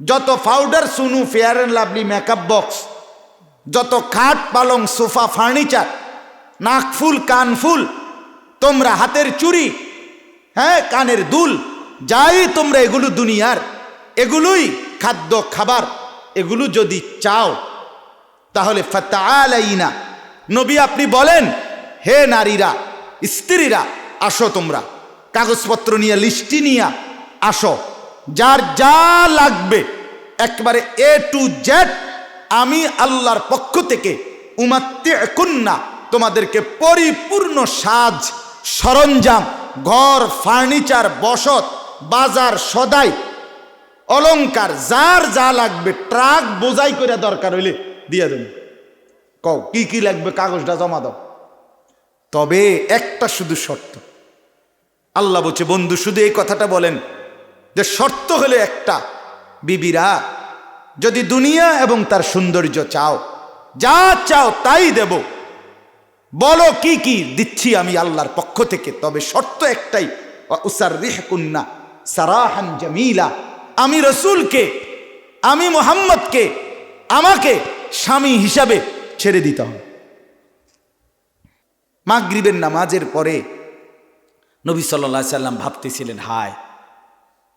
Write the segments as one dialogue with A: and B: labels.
A: যত powder সুনু Fair and Lovely makeup box যত খাট, পালং, সোফা ফার্নিচার নাকফুল কানফুল তোমরা হাতের চুড়ি হ্যাঁ কানের দুল, যাই তোমরা এগুলো দুনিয়ার, এগুলোই খাদ্য খাবার, এগুলো যদি চাও, তাহলে ফাতালাইনা নবী আপনি বলেন, হে নারীরা, স্ত্রীরা, আসো তোমরা, কাগজপত্র নিয়ে, লিস্টি নিয়ে আসো। যার যা লাগবে, একবারে এ টু জেড আমি আল্লাহর পক্ষ থেকে উমাত্তে কন্যা তোমাদেরকে পরিপূর্ণ সাজ, সরঞ্জাম, ঘর, ফার্নিচার, বসত, বাজার সদাই, অলংকার, যার যা লাগবে, ট্রাক বোঝাই করে দরকার হইলে দিয়ে দেবেন কও, কি কি লাগবে কাগজটা জমা দাও। তবে একটা শুধু শর্ত। আল্লাহ বলছে, বন্ধু, শুধু এই কথাটা বলেন যে শর্ত হলে একটা। বিবিরা, যদি দুনিয়া এবং তার সৌন্দর্য চাও, যা চাও তাই দেব। বলো কি কি দিচ্ছি আমি আল্লাহর পক্ষ থেকে, তবে শর্ত একটাই উসার রিহ কুন্না সারাহান জামিলা। আমি রসুলকে, আমি মোহাম্মদকে, আমাকে স্বামী হিসাবে ছেড়ে দিতে হবে। মাগরিবের নামাজের পরে নবী সাল্লা সাল্লাম ভাবতেছিলেন, হায়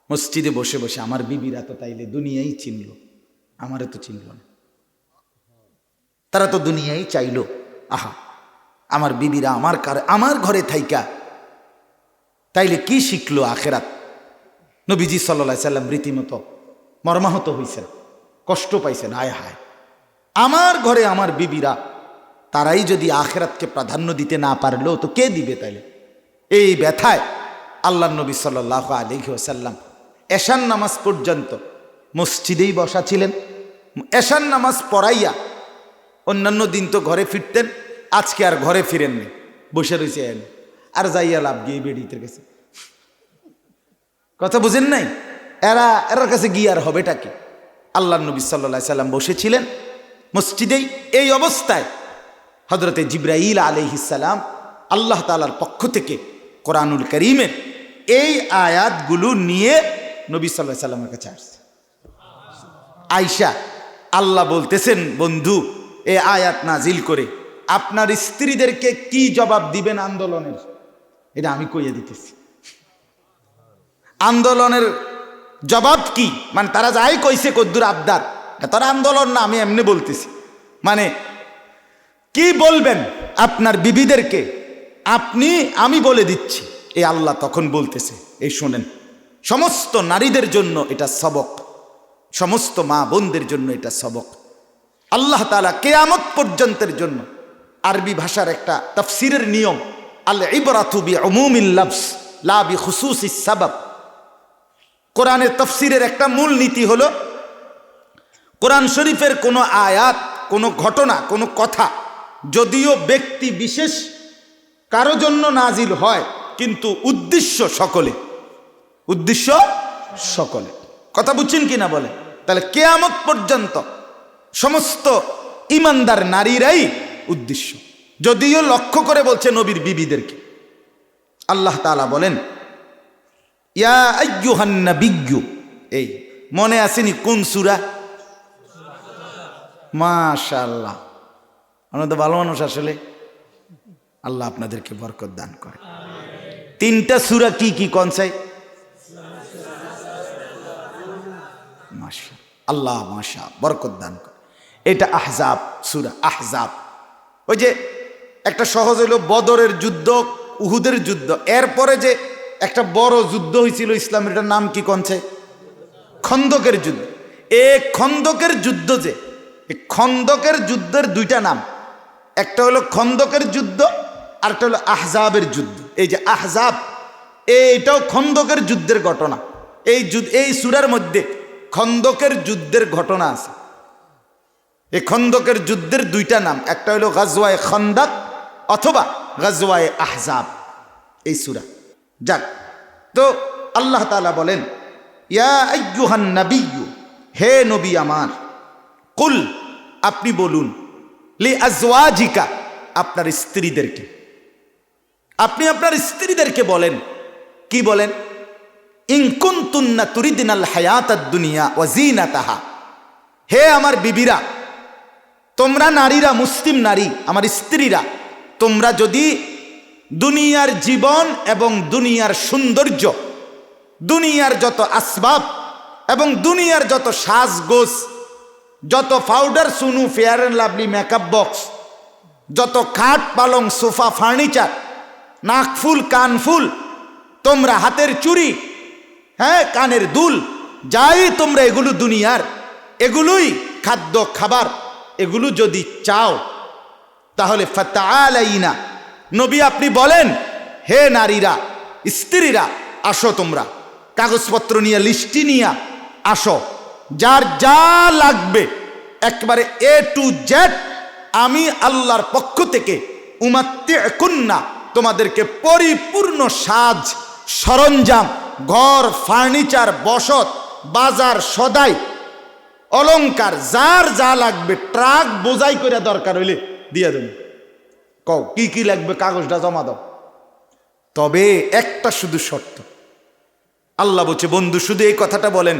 A: মসজিদে বসে বসে আমার বিবিরা তো তাইলে দুনিয়াই চিনল, আমারে তো চিনল না। তারা তো দুনিয়াই চাইল, আহা, আমার বিবিরা আমার কার, আমার ঘরে থাইকা। তাইলে কি শিখলো আখেরাত? নবীজি সাল্লা সাল্লাম রীতিমতো মর্মাহত হয়েছেন কষ্ট পাইছেন আয় হায়। আমার ঘরে আমার বিবিরা, তারাই যদি আখেরাতকে প্রাধান্য দিতে না পারল, তো কে দিবে তাইলে? এই ব্যথায় আল্লাহ নবী সাল্লাহ আলহি এশান নামাজ পর্যন্ত মসজিদেই বসা ছিলেন। এশান নামাজ পড়াইয়া অন্যান্য দিন তো ঘরে ফিরতেন, আজকে আর ঘরে ফিরেননি। বসে রয়েছে আর যাইয়া লাভ গিয়ে বেডিতে গেছে। কথা বুঝেন নাই? এরা, এরার কাছে গিয়ে আর হবেটা কি? আল্লাহ নবী সাল্লা সাল্লাম বসেছিলেন মসজিদেই। এই অবস্থায় হজরতে জিব্রাইল আলহিসাল্লাম আল্লাহ তালার পক্ষ থেকে কোরআনুল করিমের এই আয়াতগুলো নিয়ে নবী সাল্লাহ সাল্লামের কাছে আসছে। আয়সা আল্লাহ বলতেছেন, বন্ধু, এ আয়াত নাজিল করে, আপনার স্ত্রীদেরকে কি জবাব দিবেন আন্দোলনের? এটা আমি কইয়ে দিতেছি। আন্দোলনের জবাব কি? মানে তারা যাই কইছে, কদ্দুর আবদার তারা আন্দোলন না, আমি এমনি বলতেছি। মানে কি বলবেন আপনার বিবিদেরকে? আপনি, আমি বলে দিচ্ছি। এই আল্লাহ তখন বলতেছে, এই শোনেন সমস্ত নারীদের জন্য এটা সবক। সমস্ত মা বোনদের জন্য এটা সবক। আল্লাহ তালা কেয়ামত পর্যন্তের জন্য আরবি ভাষার একটা তফসিরের নিয়ম আল ইবরাতুবি অমুমিল লাভস লাবি খুসুস সাবাব। কোরআনের তফসিরের একটা মূল নীতি হলো, কোরআন শরীফের কোনো আয়াত, কোনো ঘটনা, কোনো কথা যদিও ব্যক্তি বিশেষ কারও জন্য নাজিল হয়, কিন্তু উদ্দেশ্য সকলে উদ্দেশ্য সকলে। কথা বুঝছেন কি না বলে? তাহলে কেয়ামত পর্যন্ত সমস্ত ইমানদার নারীরাই উদ্দেশ্য। যদিও লক্ষ্য করে বলছে নবীর বিবিদেরকে। আল্লাহ তালা বলেন, ইয়া বিজ্ঞ এই, মনে আসেনি কোন সুরা? মাশাল্লাহ আমরা তো ভালো মানুষ আসলে। আল্লাহ আপনাদেরকে বরকত দান করে। তিনটা সুরা কি কি কনসাই আল্লাহ মাশা বরকত দান করে এটা আহজাব, সুরা আহজাব। ওই যে একটা সহজ হইল বদরের যুদ্ধ, উহুদের যুদ্ধ। এরপরে যে একটা বড় যুদ্ধ হয়েছিল ইসলামের এটার নাম কি কনছে? খন্দকের যুদ্ধ। এ খন্দকের যুদ্ধ যে খন্দকের যুদ্ধের দুইটা নাম। একটা হলো খন্দকের যুদ্ধ আর একটা হলো আহজাবের যুদ্ধ। এই যে আহজাব এইটাও খন্দকের যুদ্ধের ঘটনা। এই এই সুরার মধ্যে খন্দকের যুদ্ধের ঘটনা আছে। এই খন্দকের যুদ্ধের দুইটা নাম, একটা হলো গাজওয়ায় খন্দাক অথবা গাজওয়ায় আহজাব, এই সুরা। যাক, তো আল্লাহ তালা বলেন, ইয়া নবিয়ু হে নবী আমার, কুল, আপনি বলুন, লি আজওয়াজিকা, আপনার স্ত্রীদেরকে। আপনি আপনার স্ত্রীদেরকে বলেন কি বলেন? ইনকুন্তুন্না তুরিদিনাল হায়াত দুনিয়া ও তাহা হে আমার বিবিরা, তোমরা নারীরা, মুসলিম নারী, আমার স্ত্রীরা, তোমরা যদি দুনিয়ার জীবন এবং দুনিয়ার সৌন্দর্য, দুনিয়ার যত আসবাব এবং দুনিয়ার যত সাজগোজ, যত powder, সুনু, Fair and Lovely makeup box, যত খাট, পালং, সোফা, ফার্নিচার নাকফুল কানফুল তোমরা হাতের চুড়ি হ্যাঁ কানের দুল, যাই তোমরা এগুলো দুনিয়ার, এগুলোই খাদ্য খাবার, এগুলো যদি চাও, তাহলে ফাতালাইনা নবী আপনি বলেন, হে নারীরা, স্ত্রীরা, আসো তোমরা। কাগজপত্র নিয়ে, লিস্টি নিয়ে আসো। যার যা লাগবে, একবারে এ টু জেড আমি আল্লাহর পক্ষ থেকে উমাত্তে কন্যা তোমাদেরকে পরিপূর্ণ সাজ সরঞ্জাম, ঘর, ফার্নিচার, বসত, বাজার, সদাই অলঙ্কার যার যা লাগবে, ট্রাক বোঝাই করে দরকার হইলে দিয়ে দেবেন কও, কি কি লাগবে, কাগজটা জমা দাও। তবে একটা শুধু শর্ত। আল্লাহ বলছে, বন্ধু, শুধু এই কথাটা বলেন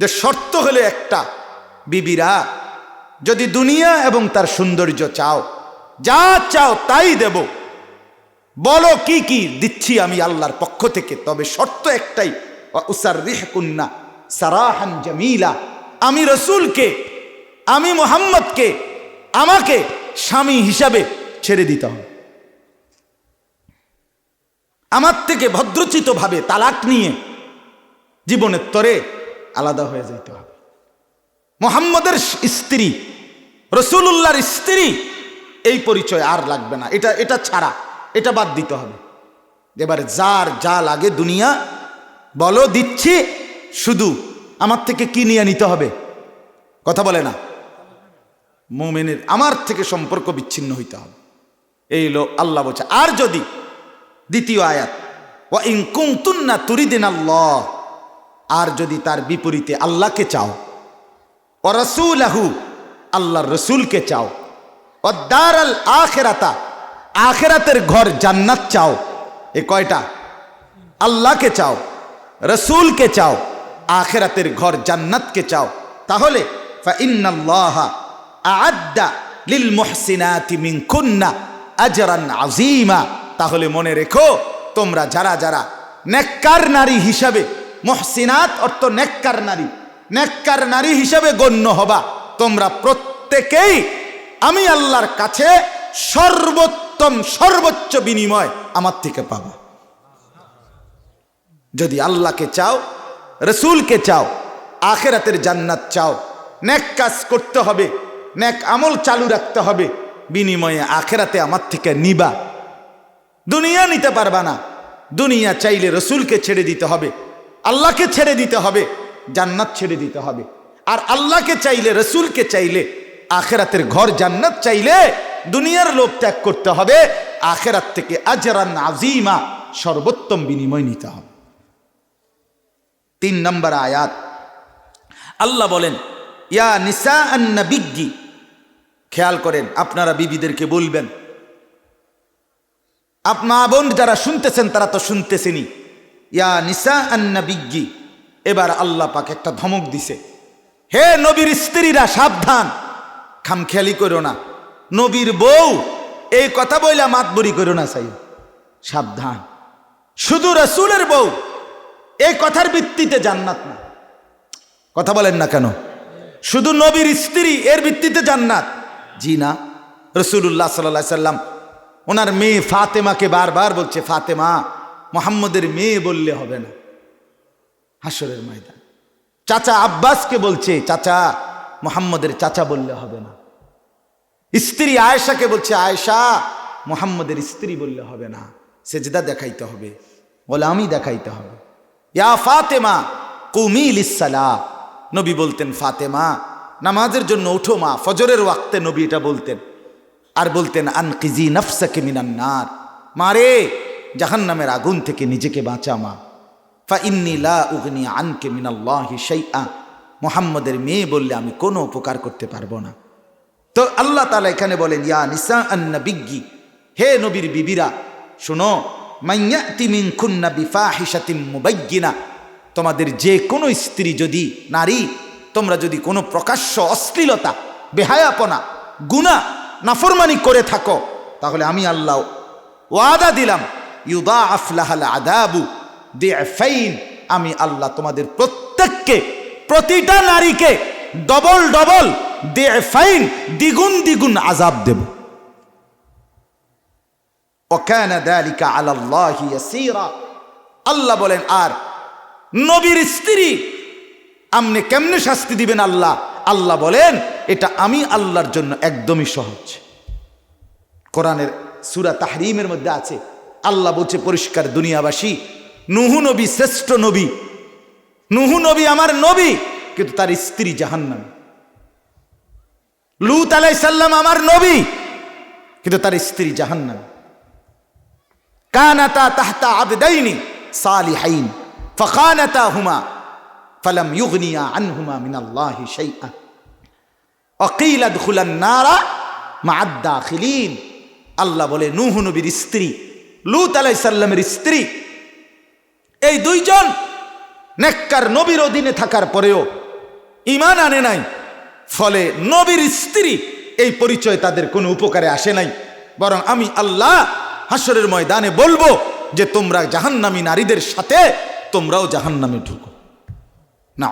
A: যে শর্ত হলে একটা। বিবিরা, যদি দুনিয়া এবং তার সৌন্দর্য চাও, যা চাও তাই দেব। বলো কি কি দিচ্ছি আমি আল্লাহর পক্ষ থেকে? তবে শর্ত একটাই উসার রিহ কুন্না সারাহান জামিলা। আমি রসুলকে, আমি মোহাম্মদকে, আমাকে স্বামী হিসাবে ছেড়ে দিতে হবে। আমার থেকে ভদ্রচিতভাবে তালাক নিয়ে জীবনের তরে আলাদা হয়ে যেতে হবে। মোহাম্মদের স্ত্রী রসুল্লাহর স্ত্রী, এই পরিচয় আর লাগবে না। এটা এটা ছাড়া এটা বাদ দিতে হবে। এবারে যার যা লাগে দুনিয়া, বলো, দিচ্ছি শুধু। আমার থেকে কি নিয়ে নিতে হবে? কথা বলে না। মোমেনের, আমার থেকে সম্পর্ক বিচ্ছিন্ন হইতে হবে। এই লো আল্লাহ বলছে, আর যদি দ্বিতীয় আয়াত ও ইনকুন্তুন্না তুরিদিন আল্লাহ, আর যদি তার বিপরীতে আল্লাহকে চাও ও রসুল আহু আল্লাহর রসুলকে চাও ও দার আল আখেরাতা আখেরাতের ঘর জান্নাত চাও। এ কয়টা? আল্লাহকে চাও, রসুলকে চাও, আখেরাতের ঘর জান্নাতকে চাও। তাহলে লিল তাহলে মনে রেখো, তোমরা যারা যারা নেককার নারী হিসাবে, মহসিনাত অর্থ নেককার নারী নেককার নারী হিসাবে গণ্য হবা, তোমরা প্রত্যেকেই আমি আল্লাহর কাছে সর্বোত্তম, সর্বোচ্চ বিনিময় আমার থেকে পাবা। যদি আল্লাহকে চাও, রসুলকে চাও, আখেরাতের জান্নাত চাও ন্যাক কাজ করতে হবে ন্যাক আমল চালু রাখতে হবে, বিনিময়ে আখেরাতে আমার থেকে নিবা। দুনিয়া নিতে পারবা না। দুনিয়া চাইলে রসুলকে ছেড়ে দিতে হবে, আল্লাহকে ছেড়ে দিতে হবে, জান্নাত ছেড়ে দিতে হবে। আর আল্লাহকে চাইলে, রসুলকে চাইলে, আখেরাতের ঘর জান্নাত চাইলে দুনিয়ার লোভ ত্যাগ করতে হবে, আখেরাত থেকে আজরান আজিমা সর্বোত্তম বিনিময় নিতে হবে। তিন নম্বর আয়াত, আল্লাহ বলেন, ইয়া নিসা আন্না বিজ্ঞি খেয়াল করেন, আপনারা বিবিদেরকে বলবেন আপনা বোন যারা শুনতেছেন, তারা তো শুনতেছেনি ইয়া নিসা আন্না বিজ্ঞি এবার আল্লাহ পাক একটা ধমক দিছে, হে নবীর স্ত্রীরা, সাবধান, খামখেয়ালি করো না। নবীর বউ, এই কথা বইলা মাতবরি করো না সাই সাবধান। শুধু রসুলের বউ, এই কথার ভিত্তিতে জান্নাত না। কথা বলেন না কেন? শুধু নবীর স্ত্রী, এর ভিত্তিতে জান্নাত। জি না রসুল্লাহ সাল্লা সাল্লাম, ওনার মেয়ে ফাতেমাকে বারবার বলছে, ফাতেমা, মোহাম্মদের মেয়ে বললে হবে না। হাসরের ময়দান। চাচা আব্বাসকে বলছে, চাচা, মোহাম্মদের চাচা বললে হবে না। স্ত্রী আয়েশাকে বলছে, আয়েশা, মোহাম্মদের স্ত্রী বললে হবে না, সেজদা দেখাইতে হবে বলে আমি দেখাইতে হবে। ইয়া ফাতেমা কুমিল ইসালা নবী বলতেন, ফাতেমা, নামাজের জন্য উঠো মা, ফজরের ওয়াক্তে নবী এটা বলতেন। আর বলতেন, আনকিজি নফসাকে মিনান্নার মারে জাহান নামের আগুন থেকে নিজেকে বাঁচা মা। ফা ইন্নি লা উগনি আনকে মিনাল্লাহি শাইআ। মোহাম্মদের মেয়ে বললে, আমি কোনো উপকার করতে পারব না। তো আল্লাহ তালা এখানে বলেন, ইয়া নিসা আন্না বিজ্ঞি হে নবীর বিবিরা, শুনো মাইয়াতি মিন খুন্না বিফাহিশাতিম মুবাইয়িনা, তোমাদের যে কোনো স্ত্রী যদি নারী, তোমরা যদি কোনো প্রকাশ্য অশ্লীলতা, বেহায়াপনা গুণা নাফরমানি করে থাকো, তাহলে আমি আল্লাহ ওয়াদা দিলাম ইউদা আফলাহাল আদাবু দে আমি আল্লাহ তোমাদের প্রত্যেককে, প্রতিটা নারীকে ডবল ডবল ফাইন, দ্বিগুণ দ্বিগুণ আজাব দেব। ওকানা দালিকা ইয়াসীরা। আল্লাহ বলেন, আর নবীর স্ত্রী আমনে কেমনে শাস্তি দিবেন আল্লাহ? আল্লাহ বলেন, এটা আমি আল্লাহর জন্য একদমই সহজ। কোরআনের সুরা তাহরিমের মধ্যে আছে, আল্লাহ বলছে, পরিষ্কার দুনিয়াবাসী, নুহু নবী শ্রেষ্ঠ নবী, নুহু নবী আমার নবী। কিন্তু তার স্ত্রী জাহান্নামী। লুত আলাইসাল্লাম আমার নবী, কিন্তু তার স্ত্রী জাহান্নামী। কানাতা তাহতা আবদাইনি সালিহাইন ফখানাতা হুমা ফালাম ইউগনিয়া আনহুমা মিনাল্লাহি সেই অকিল আদখুলান নারা মা আদ্দাখিলিন আল্লাহ বলে, নুহ নবীর স্ত্রী, লুত আলাইসাল্লামের স্ত্রী, এই দুইজন নেককার নবীর অধীনে থাকার পরেও ইমান আনে নাই। ফলে নবীর স্ত্রী এই পরিচয় তাদের কোনো উপকারে আসে নাই। বরং আমি আল্লাহ হাসরের ময়দানে বলব যে তোমরা জাহান্নামী নারীদের সাথে তোমরাও জাহান্নামে ঢুকো। না